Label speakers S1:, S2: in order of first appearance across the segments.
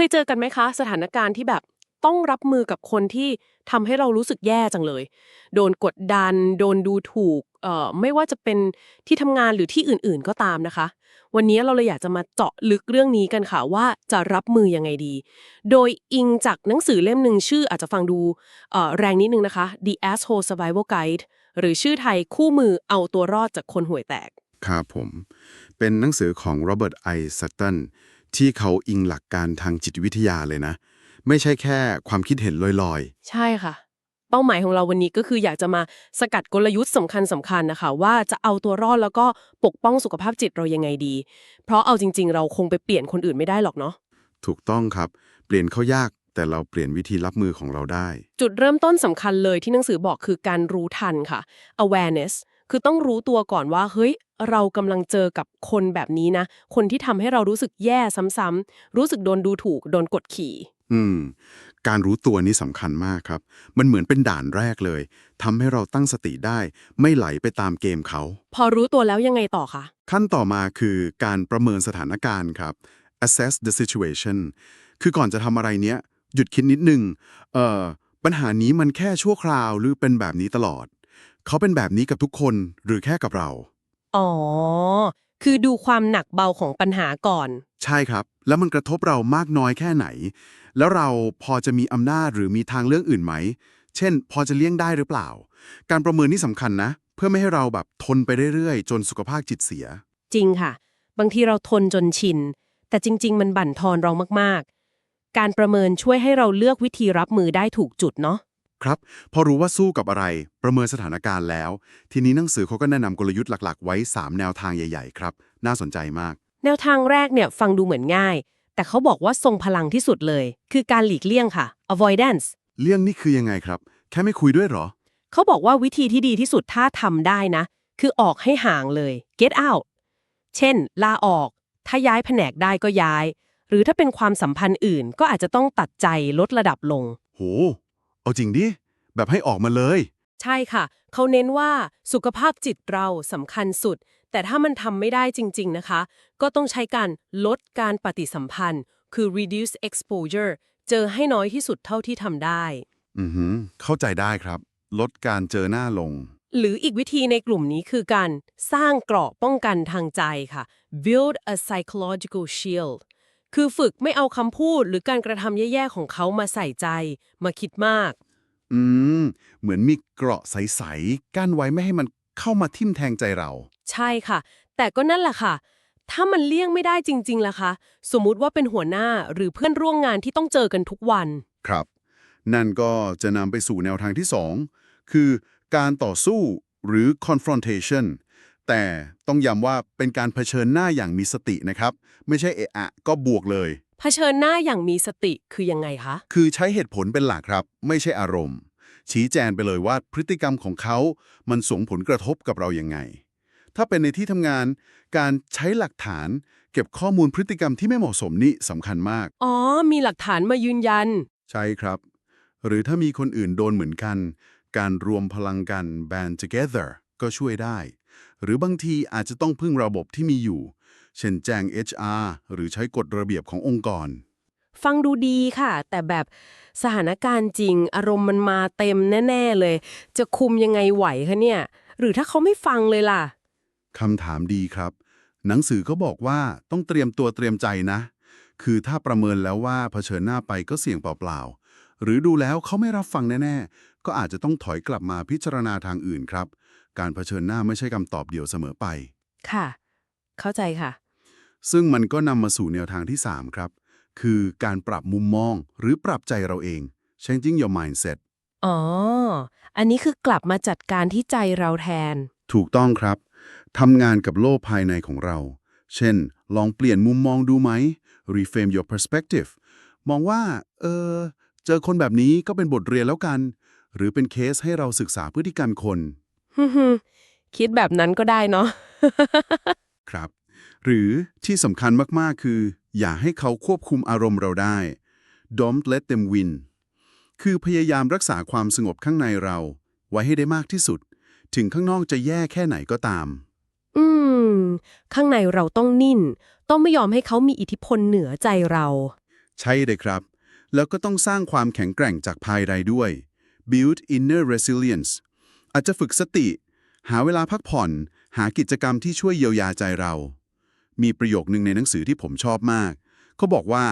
S1: เคยเจอกันไหมคะ สถานการณ์ที่แบบต้องรับมือกับคนที่ทำให้เรารู้สึกแย่จังเลย โดนกดดัน โดนดูถูกเอ่อไม่ว่าจะเป็นที่ทำงานหรือที่อื่นๆก็ตามนะคะ วันนี้เราเลยอยากจะมาเจาะลึกเรื่องนี้กันค่ะว่าจะรับมือยังไงดี โดยอิงจากหนังสือเล่มหนึ่งชื่ออาจจะฟังดูเอ่อแรงนิดนึงนะคะ The Asshole Survival Guide หรือชื่อไทยคู่มือเอาตัวรอดจากคนห่วยแตก
S2: ครับผม เป็นหนังสือของโรเบิร์ตไอซัตตัน ที่เขาอิงหลักการทางจิตวิทยาเลยนะ ไม่ใช่แค่ความคิดเห็นลอย
S1: ใช่ค่ะ เป้าหมายของเราวันนี้ก็คืออยากจะมาสกัดกลยุทธ์สำคัญสำคัญนะคะ ว่าจะเอาตัวรอดแล้วก็ปกป้องสุขภาพจิตเรายังไงดี เพราะเอาจริง ๆ เราคงไปเปลี่ยนคนอื่นไม่ได้หรอกเนาะ
S2: ๆถูกต้องครับ เปลี่ยนเขายากแต่เราเปลี่ยนวิธีรับมือของเราได้
S1: จุดเริ่มต้นสำคัญเลยที่หนังสือบอกคือการรู้ทันค่ะ awareness คือต้องรู้ตัวก่อนว่า เฮ้ย เรากำลังเจอกับคนแบบนี้นะ คนที่ทำให้เรารู้สึกแย่ซ้ำๆรู้สึกโดนดูถูก โดนกดขี่
S2: อืม การรู้ตัวนี้สำคัญมากครับ มันเหมือนเป็นด่านแรกเลยทำให้เราตั้งสติได้ ไม่ไหลไปตามเกมเขา
S1: พอรู้ตัวแล้วยังไงต่อคะ
S2: ขั้นต่อมาคือการประเมินสถานการณ์ครับ assess the situation คือก่อนจะทำอะไรเนี้ยหยุดคิดนิดนึงเอ่อปัญหานี้มันแค่ชั่วคราวหรือเป็นแบบนี้ตลอด เขาเป็นแบบนี้กับทุกคนหรือแค่กับเรา
S1: อ๋อ คือดูความหนักเบาของปัญหาก่อน
S2: ใช่ครับ แล้วมันกระทบเรามากน้อยแค่ไหน แล้วเราพอจะมีอำนาจหรือมีทางเรื่องอื่นไหม เช่น พอจะเลี่ยงได้หรือเปล่า การประเมินนี่สำคัญนะ เพื่อไม่ให้เราแบบทนไปเรื่อยๆ จนสุขภาพจิตเสีย
S1: จริงค่ะ บางทีเราทนจนชิน แต่จริง ๆ มันบั่นทอนเรามากๆ การประเมินช่วยให้เราเลือกวิธีรับมือได้ถูกจุดเนาะ
S2: ครับพอรู้ว่าสู้กับอะไร ประเมินสถานการณ์แล้ว ทีนี้หนังสือเขาก็แนะนำกลยุทธ์หลัก ๆ ไว้ 3 แนวทางใหญ่ ๆ ครับ น่าสนใจมาก
S1: แนวทางแรกเนี่ยฟังดูเหมือนง่าย แต่เขาบอกว่าทรงพลังที่สุดเลย คือการหลีกเลี่ยงค่ะ avoidance
S2: เรื่องนี้คือยังไงครับ แค่ไม่คุยด้วยเหรอ
S1: เขาบอกว่าวิธีที่ดีที่สุดถ้าทำได้นะ คือออกให้ห่างเลย get out เช่น ลาออก ถ้าย้ายแผนกได้ก็ย้าย หรือถ้าเป็นความสัมพันธ์อื่นก็อาจจะต้องตัดใจลดระดับลง
S2: โห เอาจริงดิ แบบให้ออกมาเลย
S1: ใช่ค่ะ เขาเน้นว่าสุขภาพจิตเราสำคัญสุด แต่ถ้ามันทำไม่ได้จริง ๆ นะคะ ก็ต้องใช้การลดการปฏิสัมพันธ์ คือ reduce exposure เจอให้น้อยที่สุดเท่าที่ทำได้
S2: อือหือ เข้าใจได้ครับ ลดการเจอหน้าลง
S1: หรืออีกวิธีในกลุ่มนี้คือการสร้างเกราะป้องกันทางใจค่ะ build a psychological shield คือฝึกไม่เอาคำพูดหรือการกระทำแย่ๆของเขามาใส่ใจ มาคิดมาก
S2: อืม เหมือนมีเกราะใสๆกั้นไว้ไม่ให้มันเข้ามาทิ่มแทงใจเรา
S1: ใช่ค่ะ แต่ก็นั่นแหละค่ะ ถ้ามันเลี่ยงไม่ได้จริงๆล่ะคะสมมุติว่าเป็นหัวหน้าหรือเพื่อนร่วมงานที่ต้องเจอกันทุกวัน
S2: ครับ นั่นก็จะนำไปสู่แนวทางที่2คือการต่อสู้หรือ confrontation แต่ต้องย้ำว่าเป็นการเผชิญหน้าอย่างมีสตินะครับ ไม่ใช่เอะอะก็บวกเลย
S1: เผชิญหน้าอย่างมีสติคือยังไงคะ
S2: คือใช้เหตุผลเป็นหลักครับ ไม่ใช่อารมณ์ ชี้แจงไปเลยว่าพฤติกรรมของเขา มันส่งผลกระทบกับเรายังไง ถ้าเป็นในที่ทำงาน การใช้หลักฐาน เก็บข้อมูลพฤติกรรมที่ไม่เหมาะสมนี่สำคัญมาก
S1: อ๋อ มีหลักฐานมายืนยัน
S2: ใช่ครับ หรือถ้ามีคนอื่นโดนเหมือนกัน การรวมพลังกัน band together ก็ช่วยได้ หรือบางทีอาจจะต้องพึ่งระบบที่มีอยู่ เช่นแจ้ง HR หรือใช้กฎระเบียบขององค์กร
S1: ฟังดูดีค่ะ แต่แบบสถานการณ์จริง อารมณ์มันมาเต็มแน่ ๆ เลย จะคุมยังไงไหวคะเนี่ย หรือถ้าเขาไม่ฟังเลยล่ะ
S2: คำถามดีครับ หนังสือก็บอกว่าต้องเตรียมตัวเตรียมใจนะ คือถ้าประเมินแล้วว่าเผชิญหน้าไปก็เสี่ยงเปล่าๆหรือดูแล้วเขาไม่รับฟังแน่ ๆ ก็อาจจะต้องถอยกลับมาพิจารณาทางอื่นครับ การเผชิญหน้าไม่ใช่คำตอบเดียวเสมอไป
S1: ค่ะ เข้าใจค่ะ
S2: ซึ่งมันก็นำมาสู่แนวทางที่ 3 ครับ คือการปรับมุมมองหรือปรับใจเราเอง changing your mindset
S1: อ๋อ อันนี้คือกลับมาจัดการที่ใจเราแทน
S2: ถูกต้องครับทำงานกับโลกภายในของเรา เช่น ลองเปลี่ยนมุมมองดูไหม reframe your perspective มองว่า เออ เจอคนแบบนี้ก็เป็นบทเรียนแล้วกัน หรือเป็นเคสให้เราศึกษาพฤติกรรมคน
S1: ฮึ่มๆ คิดแบบนั้นก็ได้เนาะ
S2: ครับ หรือที่สำคัญมาก ๆ คือ อย่าให้เขาควบคุมอารมณ์เราได้ don't let them win คือพยายามรักษาความสงบข้างในเรา ไว้ให้ได้มากที่สุด ถึงข้างนอกจะแย่แค่ไหนก็ตาม
S1: อืม ข้างในเราต้องนิ่นต้องไม่ยอมให้เขามีอิทธิพลเหนือใจเรา
S2: ใช่เลยครับ แล้วก็ต้องสร้างความแข็งแกร่งจากภายในด้วย build inner resilience อาจจะฝึกสติ หาเวลาพักผ่อน หากิจกรรมที่ช่วยเยียวยาใจเรา มีประโยคนึงในหนังสือที่ผมชอบมาก เขาบอกว่า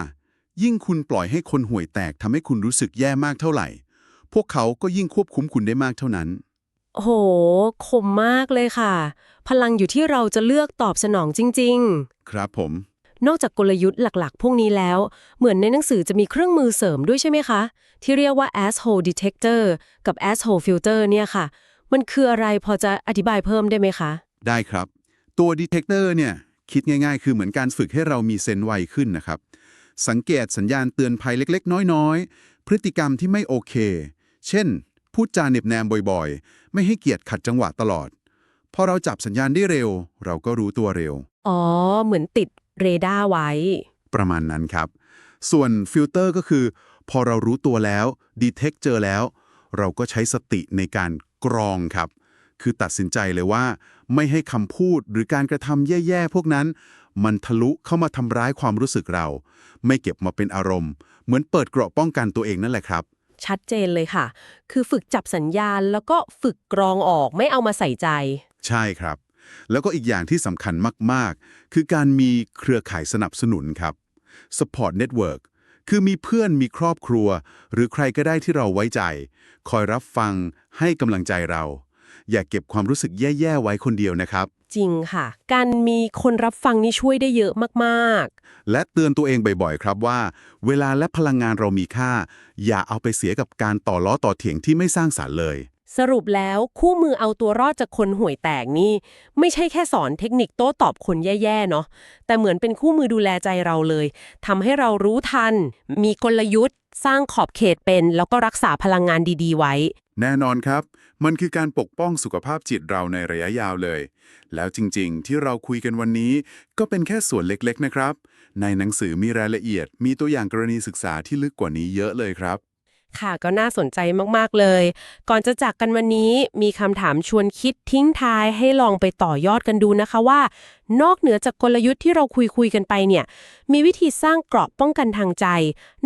S2: ยิ่งคุณปล่อยให้คนห่วยแตกทำให้คุณรู้สึกแย่มากเท่าไหร่ พวกเขาก็ยิ่งควบคุมคุณได้มากเท่านั้น
S1: โอ้โหคมมากเลยค่ะ พลังอยู่ที่เราจะเลือกตอบสนองจริง ๆ
S2: ครับผม
S1: นอกจากกลยุทธ์หลักๆ พวกนี้แล้ว เหมือนในหนังสือจะมีเครื่องมือเสริมด้วยใช่ไหมคะ ที่เรียกว่า asshole detector กับ asshole filter เนี่ยค่ะ มันคืออะไรพอจะอธิบายเพิ่มได้ไหมคะ
S2: ได้ครับ ตัว detector เนี่ยคิดง่ายๆ คือเหมือนการฝึกให้เรามีเซนส์ไวขึ้นนะครับ สังเกตสัญญาณเตือนภัยเล็กๆ น้อยๆ พฤติกรรมที่ไม่โอเค เช่น พูดจาเหน็บแนมบ่อยๆ ไม่ให้เกียรติขัดจังหวะตลอด พอเราจับสัญญาณได้เร็ว เราก็รู้ตัวเร็ว
S1: อ๋อ เหมือนติดเรดาร์ไว้
S2: ประมาณนั้นครับ ส่วนฟิลเตอร์ก็คือ พอเรารู้ตัวแล้วดีเทคเจอแล้ว เราก็ใช้สติในการ กรองครับ คือตัดสินใจเลยว่า ไม่ให้คำพูดหรือการกระทำแย่ๆพวกนั้น มันทะลุเข้ามาทำร้ายความรู้สึกเรา ไม่เก็บมาเป็นอารมณ์ เหมือนเปิดเกราะป้องกันตัวเองนั่นแหละครับ
S1: ชัดเจนเลยค่ะ คือฝึกจับสัญญาณแล้วก็ฝึกกรองออกไม่เอามาใส่ใจ
S2: ใช่ครับ แล้วก็อีกอย่างที่สำคัญมากๆ คือการมีเครือข่ายสนับสนุนครับ support network คือมีเพื่อนมีครอบครัว หรือใครก็ได้ที่เราไว้ใจ คอยรับฟัง ให้กำลังใจเรา อย่าเก็บความรู้สึกแย่ๆไว้คนเดียวนะครับ
S1: จริงค่ะ การมีคนรับฟังนี่ช่วยได้เยอะมาก
S2: และเตือนตัวเองบ่อยๆครับว่า เวลาและพลังงานเรามีค่า อย่าเอาไปเสียกับการต่อล้อต่อเถียงที่ไม่สร้างสารรค์เลย
S1: ๆ สรุปแล้วคู่มือเอาตัวรอดจากคนห่วยแตกนี่ ไม่ใช่แค่สอนเทคนิคโต้ตอบคนแย่ๆเนาะแต่เหมือนเป็นคู่มือดูแลใจเราเลยทำให้เรารู้ทัน มีกลยุทธ์ สร้างขอบเขตเป็น แล้วก็รักษาพลังงานดีๆ ไว้
S2: แน่นอนครับ มันคือการปกป้องสุขภาพจิตเราในระยะยาวเลย แล้วจริงๆ ที่เราคุยกันวันนี้ ก็เป็นแค่ส่วนเล็กๆนะครับ ในหนังสือมีรายละเอียด มีตัวอย่างกรณีศึกษาที่ลึกกว่านี้เยอะเลยครับ
S1: ค่ะก็น่าสนใจมากๆเลย ก่อนจะจากกันวันนี้มีคำถามชวนคิดทิ้งท้ายให้ลองไปต่อยอดกันดูนะคะว่า นอกเหนือจากกลยุทธ์ที่เราคุยคุยกันไปเนี่ย มีวิธีสร้างเกราะป้องกันทางใจ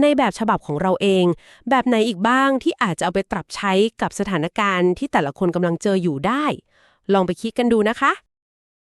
S1: ในแบบฉบับของเราเอง แบบไหนอีกบ้างที่อาจจะเอาไปปรับใช้กับสถานการณ์ที่แต่ละคนกำลังเจออยู่ได้ ลองไปคิดกันดูนะคะ